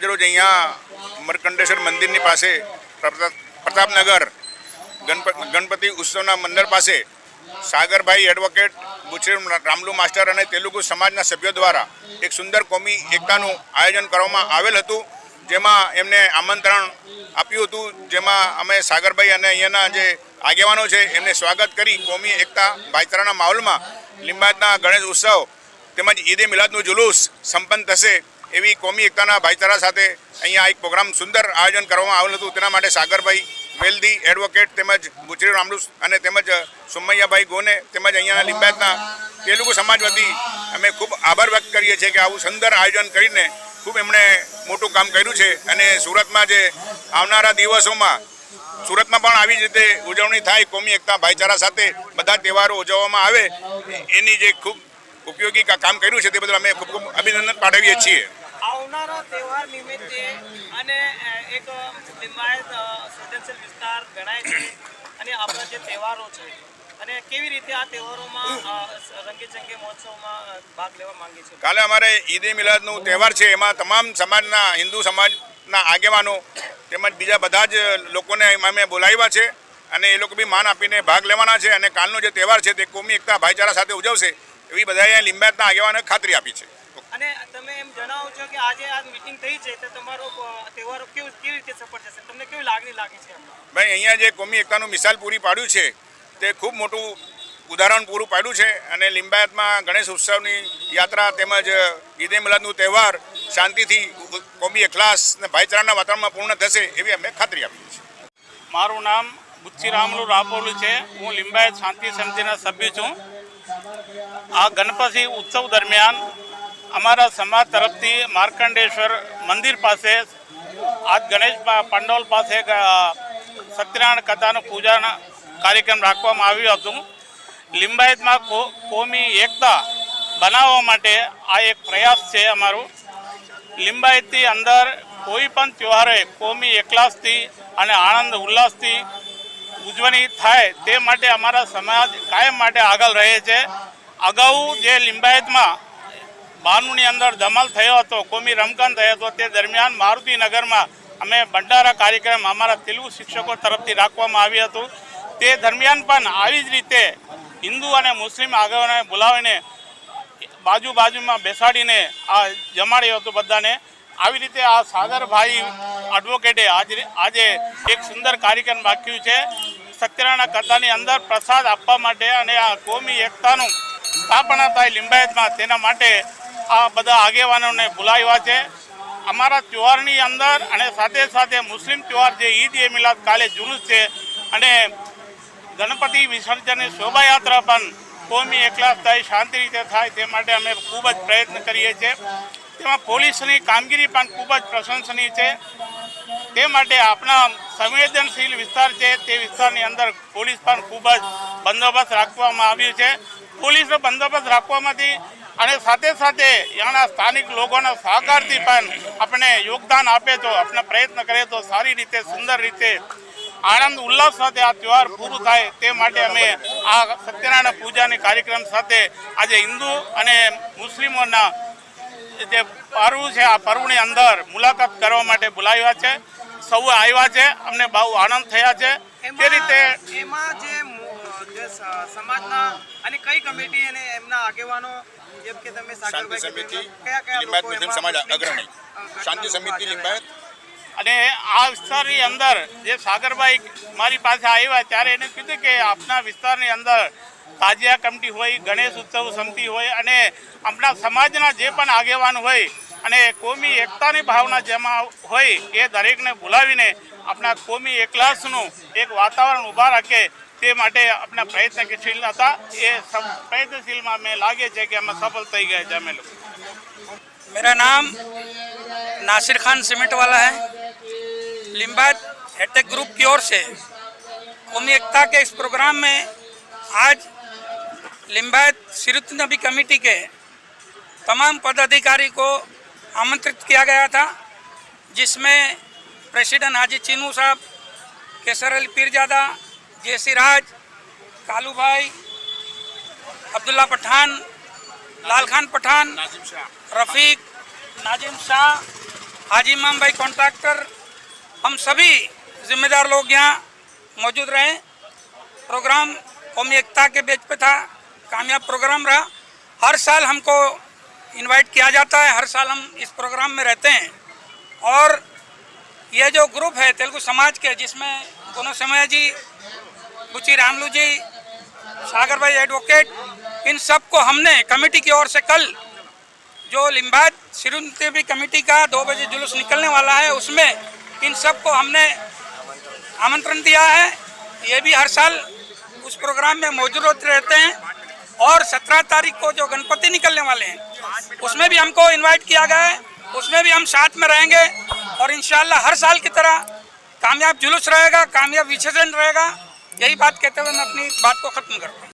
આજરોજ અહીંયા મરકંડેશ્વર મંદિરની પાસે પ્રતાપનગર ગણપ ગણપતિ ઉત્સવના મંદિર પાસે સાગરભાઈ એડવોકેટ બુચેર રામલુ માસ્ટર અને તેલુગુ સમાજના સભ્યો દ્વારા એક સુંદર કોમી એકતાનું આયોજન કરવામાં આવેલ હતું, જેમાં એમને આમંત્રણ આપ્યું હતું, જેમાં અમે સાગરભાઈ અને અહીંયાના જે આગેવાનો છે, એમને સ્વાગત કરી કોમી એકતા ભાઈચારાના માહોલમાં લિંબાયતના ગણેશ ઉત્સવ તેમજ ઈદે મિલાદનું જુલુસ સંપન્ન થશે. એવી કોમી એકતાના ભાઈચારા સાથે અહીંયા એક પ્રોગ્રામ સુંદર આયોજન કરવામાં આવેલ હતું. તેના માટે સાગરભાઈ વેલદી એડવોકેટ તેમજ ગુજરી રામલુસ અને તેમજ સુમૈયાભાઈ ગોને તેમજ અહીંયાના લિંબાયતના તેલુગુ સમાજ વતી અમે ખૂબ આભાર વ્યક્ત કરીએ છીએ કે આવું સુંદર આયોજન કરીને ખૂબ એમણે મોટું કામ કર્યું છે અને સુરતમાં જે આવનારા દિવસોમાં સુરતમાં પણ આવી જ રીતે ઉજવણી થાય, કોમી એકતા ભાઈચારા સાથે બધા તહેવારો ઉજવવામાં આવે, એની જે ખૂબ ઉપયોગી કામ કર્યું છે તે બદલ અમે ખૂબ ખૂબ અભિનંદન પાઠવીએ છીએ. આવનારા તહેવાર નિમિત્તે અને એક લિંબાયત અ, વિસ્તાર ગણાય છે અને આપણા જે તહેવારો છે અને કેવી રીતે આ તહેવારોમાં રંગેચંગે મહોત્સવમાં ભાગ લેવા માંગે છે કાલે અમારે ઈદે મિલાદનું તહેવાર છે. એમાં તમામ સમાજના હિન્દુ સમાજના આગેવાનો તેમજ બીજા બધા જ લોકોને અમે બોલાવ્યા છે અને એ લોકો બી માન આપીને ભાગ લેવાના છે અને કાલનો જે તહેવાર છે તે કોમી એકતા ભાઈચારા સાથે ઉજવશે એવી બધાએ લિંબાયતના આગેવાનોએ ખાતરી આપી છે. અને તમે એમ જણાવો છો કે આજે આ મીટિંગ થઈ છે તો તમારો તહેવારો કેવું કેવી રીતે સફળ જશે તમને કેવી લાગણી લાગે છે ભાઈ અહીંયા જે કોમી એકતાનું મિસાલ પૂરી પાડ્યું છે તે ખૂબ મોટું ઉદાહરણ પૂરું પાડ્યું છે અને લિંબાયતમાં ગણેશ ઉત્સવની યાત્રા તેમજ ઈદે મિલાદનું તહેવાર શાંતિથી કોમી અખલાસ અને ભાઈચારાના વાતાવરણમાં પૂર્ણ થશે એવી અમે ખાતરી આપીએ છીએ. મારું નામ બુચ્ચી રામલુ રાપોલું છે. હું લિંબાયત શાંતિ સમિતિના સભ્ય છું. આ ગણપતિ ઉત્સવ દરમિયાન અમારા સમાજ તરફથી માર્કંડેશ્વર મંદિર પાસે, આજ ગણેશ પંડોલ પાસે સત્યનારાયણ કથાનું પૂજાના કાર્યક્રમ રાખવામાં આવ્યું હતું. લિંબાયતમાં કોમી એકતા બનાવવા માટે આ એક પ્રયાસ છે અમારું. લિંબાયતની અંદર કોઈ પણ તહેવારે કોમી એકલાસથી અને આનંદ ઉલ્લાસથી ઉજવણી થાય તે માટે અમારા સમાજ કાયમ માટે આગળ રહે છે. અગાઉ જે લિંબાયતમાં બાનુની અંદર ધમાલ થયો હતો, કોમી રમકાન થયો હતો, તે દરમિયાન મારુતિનગરમાં અમે ભંડારા કાર્યક્રમ અમારા તેલુગુ શિક્ષકો તરફથી રાખવામાં આવ્યું હતું. તે દરમિયાન પણ આવી જ રીતે હિન્દુ અને મુસ્લિમ આગેવાનોને બોલાવીને બાજુ બાજુમાં બેસાડીને આ જમાડ્યું હતું બધાને. આવી રીતે આ સાગરભાઈ એડવોકેટે આજે એક સુંદર કાર્યક્રમ રાખ્યું છે. સત્યનારાયણ કથાની અંદર પ્રસાદ આપવા માટે અને આ કોમી એકતાનું સ્થાપના થાય લિંબાયતમાં, તેના માટે આ બધા આગેવાનોને બોલાવ્યા છે. અમારા ત્યોહારની અંદર અને સાથે સાથે મુસ્લિમ ત્યોહાર જે ઈદ એ મિલાદ કાલે જુલુસ છે અને ગણપતિ વિસર્જનની શોભાયાત્રા પણ કોમી એકલાસ થાય, શાંતિ રીતે થાય તે માટે અમે ખૂબ જ પ્રયત્ન કરીએ છીએ. તેમાં પોલીસની કામગીરી પણ ખૂબ જ પ્રશંસનીય છે. તે માટે આપણા સંવેદનશીલ વિસ્તાર છે તે વિસ્તારની અંદર પોલીસ પણ ખૂબ જ બંદોબસ્ત રાખવામાં આવ્યું છે. પોલીસનો બંદોબસ્ત રાખવામાંથી અને સાથે સાથે અહીંયાના સ્થાનિક લોકોના સહકારથી પણ આપણે યોગદાન આપે તો આપણે પ્રયત્ન કરીએ તો સારી રીતે સુંદર રીતે આનંદ ઉલ્લાસ સાથે આ તહેવાર પૂરું થાય તે માટે અમે આ સત્યનારાયણ પૂજાની કાર્યક્રમ સાથે આજે હિન્દુ અને મુસ્લિમોના જે પર્વ છે આ પર્વની અંદર મુલાકાત કરવા માટે બોલાવ્યા છે. સૌ આવ્યા છે અમને બહુ આનંદ થયા છે. તે રીતે એમાં જે જે સમાજના અને કઈ કમિટી અને એમના આગેવાનો જેમ કે તમે શાંતિ સમિતિ કયા કયા લોકો મુસ્લિમ સમાજ અગ્રણી. શાંતિ સમિતિ લિંબાયત. અને આ વિસ્તારની અંદર જે સાગરભાઈ મારી પાસે આવ્યા ત્યારે એને કીધું કે આપના વિસ્તારની અંદર તાજિયા કમિટી હોય ગણેશ ઉત્સવ સમિતિ હોય અને આપણા સમાજના જે પણ આગેવાન હોય અને કોમી એકતાની ભાવના જેમાં હોય એ દરેકને બોલાવીને આપણા કોમી એકલાસનું એક વાતાવરણ ઊભા રાખે તે માટે આપણા પ્રયત્નશીલ હતા એ સફ- પ્રયત્નશીલમાં મેં લાગે છે કે અમે સફળ થઈ ગયા છે અમે લોકો मेरा नाम नासिर खान सीमेंट वाला है लिम्बायत हेटेक ग्रुप की ओर से कौमी एकता के इस प्रोग्राम में आज लिम्बायत सिरुत नबी कमेटी के तमाम पदाधिकारी को आमंत्रित किया गया था जिसमें प्रेसिडेंट हाजी चीनू साहब केसर अली पीरजादा जेसी राज कालू भाई अब्दुल्ला पठान लाल खान पठान रफीक नाजिम शाह हाजी इमाम भाई कॉन्ट्रैक्टर हम सभी जिम्मेदार लोग यहाँ मौजूद रहे। प्रोग्राम कौमी एकता के बेच पे था कामयाब प्रोग्राम रहा। हर साल हमको इनवाइट किया जाता है हर साल हम इस प्रोग्राम में रहते हैं। और ये जो ग्रुप है तेलुगु समाज के जिसमें गुनोसमय जी बुची रामलू जी, सागर भाई एडवोकेट इन सबको हमने कमेटी की ओर से कल जो लिम्बायत सिरुदेवी कमेटी का दो बजे जुलूस निकलने वाला है, उसमें इन सबको हमने आमंत्रण दिया है। ये भी हर साल उस प्रोग्राम में मौजूद होते रहते हैं और सत्रह तारीख को जो गणपति निकलने वाले हैं, उसमें भी हमको इनवाइट किया गया है। उसमें भी हम साथ में रहेंगे और इंशाल्लाह हर साल की तरह कामयाब जुलूस रहेगा, कामयाब विसर्जन रहेगा। यही बात कहते हुए मैं अपनी बात को खत्म करता हूँ